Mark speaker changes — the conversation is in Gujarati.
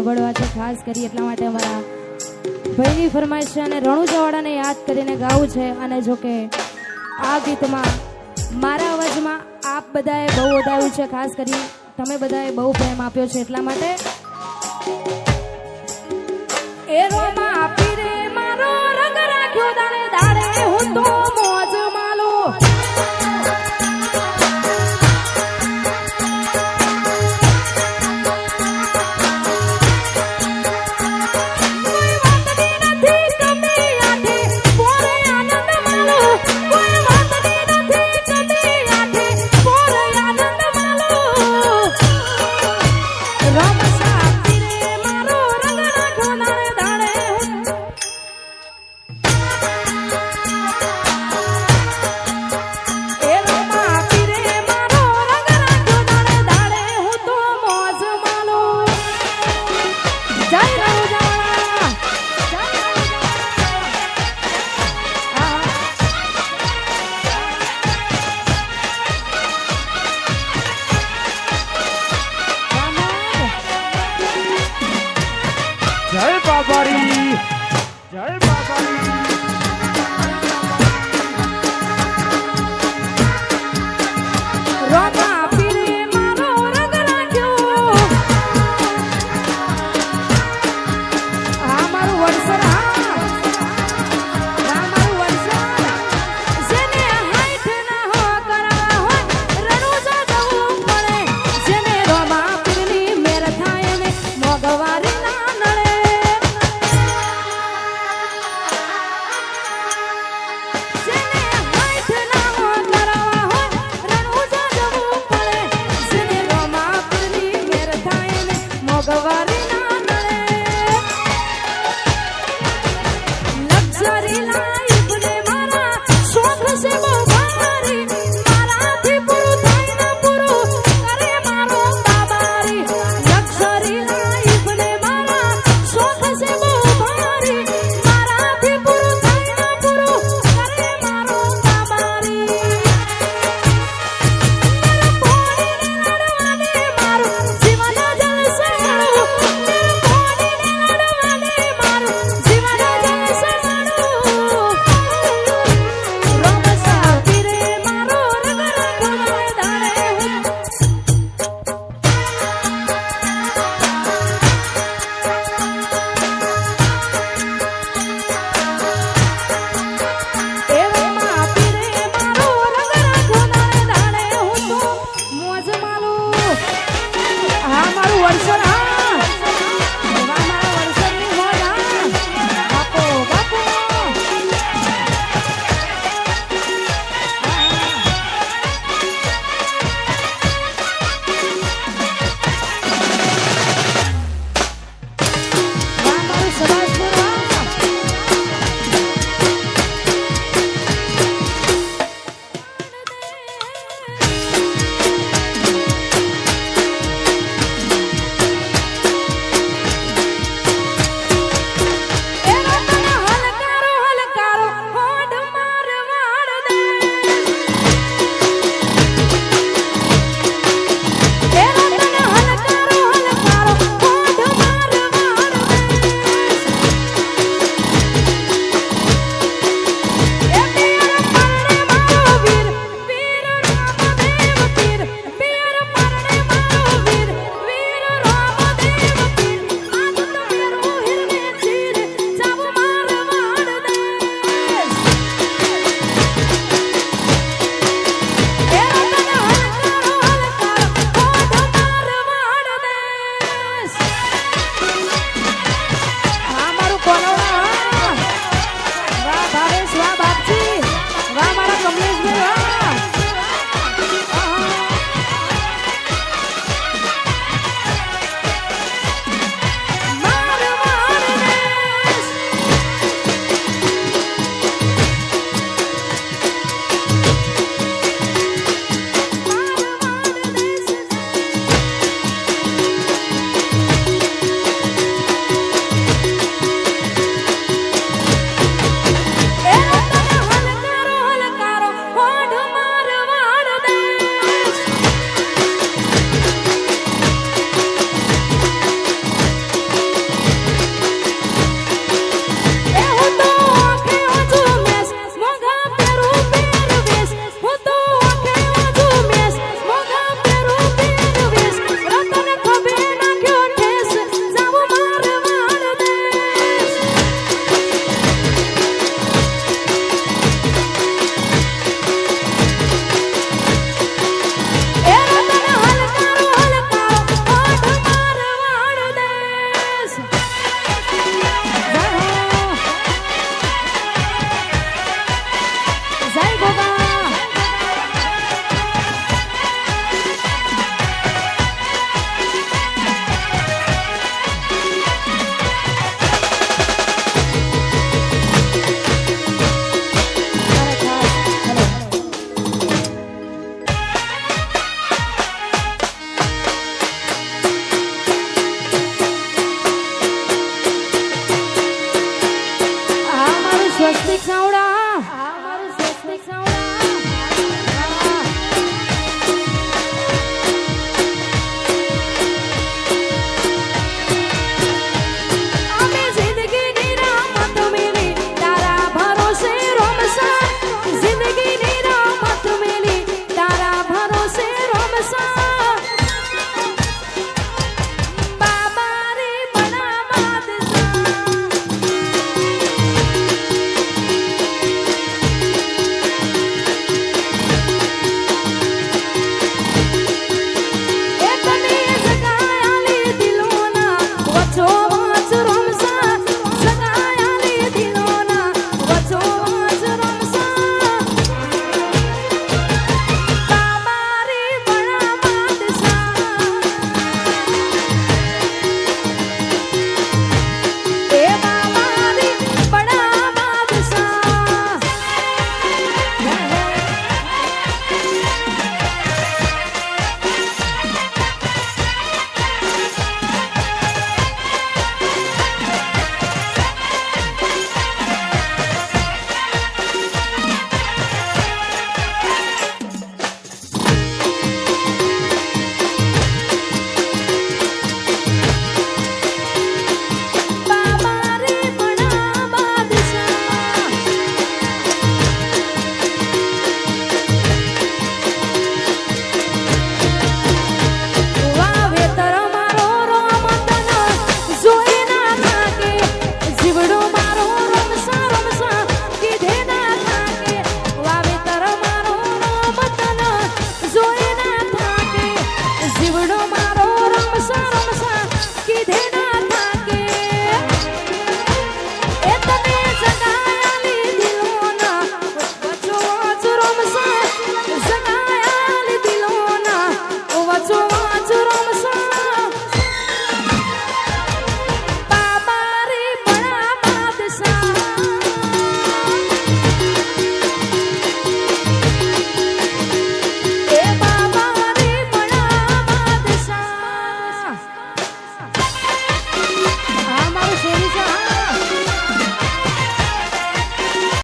Speaker 1: સાંભળવા છે, ખાસ કરી એટલા માટે અમારા ભાઈની ફરમાઈશ છે અને રણુજાવાડાને યાદ કરીને ગાવું છે. અને જો કે આ ગીતમાં મારા અવાજમાં આપ બધાએ બહુ વધાવ્યું છે, ખાસ કરી તમે બધાએ બહુ પ્રેમ આપ્યો છે એટલા માટે one, shut up.